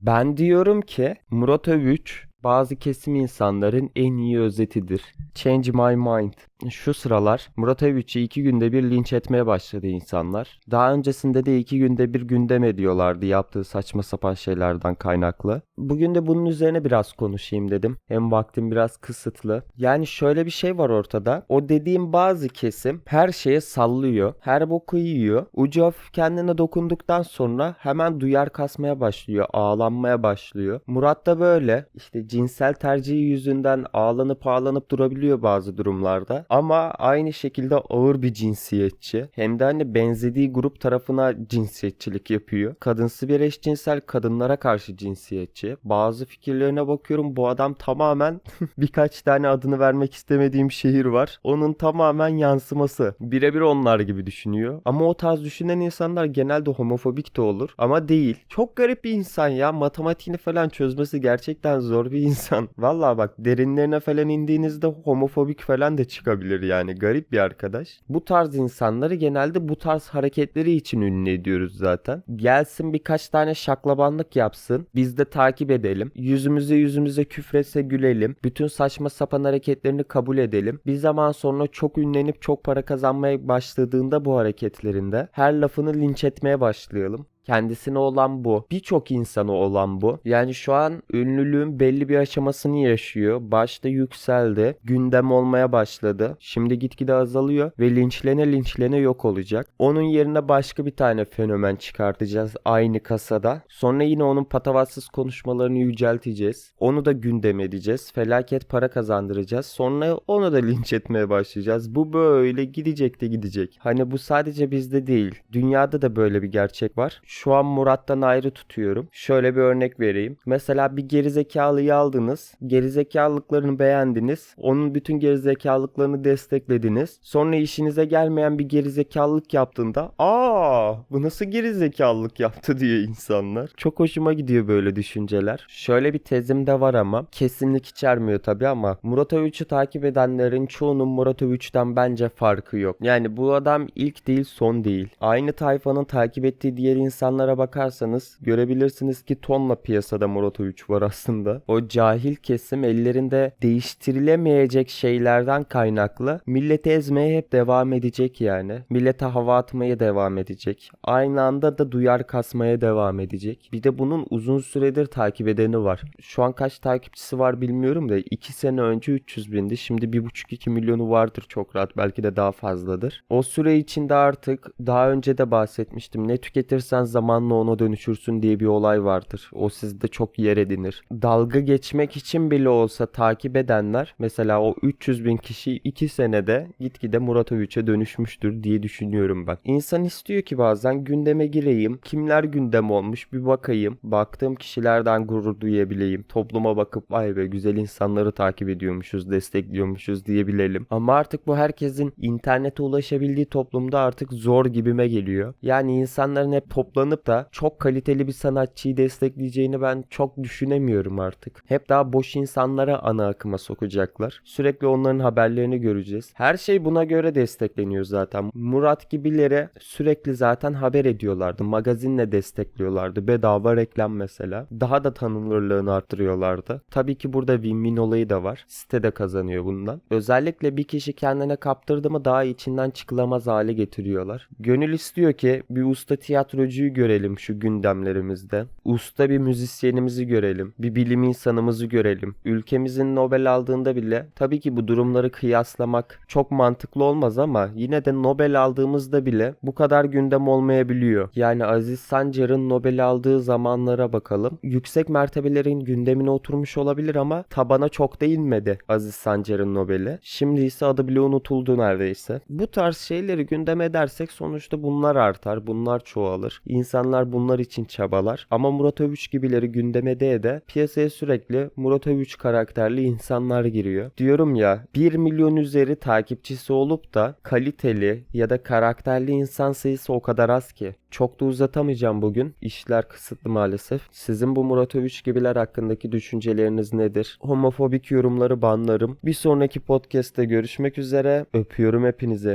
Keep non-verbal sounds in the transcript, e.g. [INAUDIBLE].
Ben diyorum ki Murat Övüç bazı kesim insanların en iyi özetidir. Change my mind. Şu sıralar Murat Övüç'ü iki günde bir linç etmeye başladı insanlar. Daha öncesinde de iki günde bir gündem ediyorlardı yaptığı saçma sapan şeylerden kaynaklı. Bugün de bunun üzerine biraz konuşayım dedim. Hem vaktim biraz kısıtlı. Yani şöyle bir şey var ortada. O dediğim bazı kesim her şeye sallıyor. Her boku yiyor. Ucu hafif kendine dokunduktan sonra hemen duyar kasmaya başlıyor. Ağlanmaya başlıyor. Murat da böyle. İşte cinsel tercihi yüzünden ağlanıp ağlanıp durabiliyor bazı durumlarda. Ama aynı şekilde ağır bir cinsiyetçi. Hem de hani benzediği grup tarafına cinsiyetçilik yapıyor. Kadınsı bir eşcinsel kadınlara karşı cinsiyetçi. Bazı fikirlerine bakıyorum bu adam tamamen [LAUGHS] birkaç tane adını vermek istemediğim şehir var. Onun tamamen yansıması. Birebir onlar gibi düşünüyor. Ama o tarz düşünen insanlar genelde homofobik de olur. Ama değil. Çok garip bir insan ya. Matematiğini falan çözmesi gerçekten zor bir insan. [LAUGHS] Vallahi bak derinlerine falan indiğinizde homofobik falan da çıkabilir yani. Garip bir arkadaş. Bu tarz insanları genelde bu tarz hareketleri için ünlü ediyoruz zaten. Gelsin birkaç tane şaklabanlık yapsın. Biz de takip edelim. Yüzümüze yüzümüze küfretse gülelim. Bütün saçma sapan hareketlerini kabul edelim. Bir zaman sonra çok ünlenip çok para kazanmaya başladığında bu hareketlerinde her lafını linç etmeye başlayalım. Kendisine olan bu. Birçok insana olan bu. Yani şu an ünlülüğün belli bir aşamasını yaşıyor. Başta yükseldi. Gündem olmaya başladı. Şimdi gitgide azalıyor ve linçlene linçlene yok olacak. Onun yerine başka bir tane fenomen çıkartacağız aynı kasada. Sonra yine onun patavatsız konuşmalarını yücelteceğiz. Onu da gündem edeceğiz. Felaket para kazandıracağız. Sonra onu da linç etmeye başlayacağız. Bu böyle gidecek de gidecek. Hani bu sadece bizde değil. Dünyada da böyle bir gerçek var. Şu an Murat'tan ayrı tutuyorum. Şöyle bir örnek vereyim. Mesela bir gerizekalıyı aldınız. Gerizekalılıklarını beğendiniz. Onun bütün gerizekalılıklarını desteklediniz. Sonra işinize gelmeyen bir gerizekalılık yaptığında aa bu nasıl gerizekalılık yaptı [LAUGHS] diyor insanlar. Çok hoşuma gidiyor böyle düşünceler. Şöyle bir tezim de var ama kesinlik içermiyor tabii ama Murat Övüç'ü takip edenlerin çoğunun Murat Övüç'ten bence farkı yok. Yani bu adam ilk değil son değil. Aynı tayfanın takip ettiği diğer insanlara bakarsanız görebilirsiniz ki tonla piyasada Murat Övüç var aslında. O cahil kesim ellerinde değiştirilemeyecek şeylerden kaynaklı milleti ezmeye hep devam edecek yani. Millete hava atmaya devam edecek. Aynı anda da duyar kasmaya devam edecek. Bir de bunun uzun süredir takip edeni var. Şu an kaç takipçisi var bilmiyorum da 2 sene önce 300 bindi. Şimdi 1,5-2 milyonu vardır çok rahat. Belki de daha fazladır. O süre içinde artık daha önce de bahsetmiştim. Ne tüketirsen zamanla ona dönüşürsün diye bir olay vardır. O sizde çok yer edinir. Dalga geçmek için bile olsa takip edenler mesela o 300 bin kişi 2 senede gitgide Murat Övüç'e dönüşmüştür diye düşünüyorum ben. İnsan istiyor ki bazen gündeme gireyim. Kimler gündem olmuş bir bakayım. Baktığım kişilerden gurur duyabileyim. Topluma bakıp vay be güzel insanları takip ediyormuşuz, destekliyormuşuz diyebilelim. Ama artık bu herkesin internete ulaşabildiği toplumda artık zor gibime geliyor. Yani insanların hep toplanıp da çok kaliteli bir sanatçıyı destekleyeceğini ben çok düşünemiyorum artık. Hep daha boş insanlara ana akıma sokacaklar. Sürekli onların haberlerini göreceğiz. Her şey buna göre destekleniyor zaten. Murat gibilere sürekli zaten haber ediyorlardı. Magazinle destekliyorlardı. Bedava reklam mesela. Daha da tanınırlığını arttırıyorlardı. Tabii ki burada win-win olayı da var. Site de kazanıyor bundan. Özellikle bir kişi kendine kaptırdı mı daha içinden çıkılamaz hale getiriyorlar. Gönül istiyor ki bir usta tiyatrocuyu görelim şu gündemlerimizde. Usta bir müzisyenimizi görelim. Bir bilim insanımızı görelim. Ülkemizin Nobel aldığında bile tabii ki bu durumları kıyaslamak çok mantıklı olmaz ama yine de Nobel aldığımızda bile bu kadar gündem olmayabiliyor. Yani Aziz Sancar'ın Nobel aldığı zamanlara bakalım. Yüksek mertebelerin gündemine oturmuş olabilir ama tabana çok da inmedi Aziz Sancar'ın Nobel'i. Şimdi ise adı bile unutuldu neredeyse. Bu tarz şeyleri gündem edersek sonuçta bunlar artar, bunlar çoğalır. İnsanlar bunlar için çabalar. Ama Murat Övüç gibileri gündeme de de piyasaya sürekli Murat Övüç karakterli insanlar giriyor. Diyorum ya 1 milyon üzeri takipçisi olup da kaliteli ya da karakterli insan sayısı o kadar az ki. Çok da uzatamayacağım bugün. İşler kısıtlı maalesef. Sizin bu Murat Övüç gibiler hakkındaki düşünceleriniz nedir? Homofobik yorumları banlarım. Bir sonraki podcast'te görüşmek üzere. Öpüyorum hepinizi.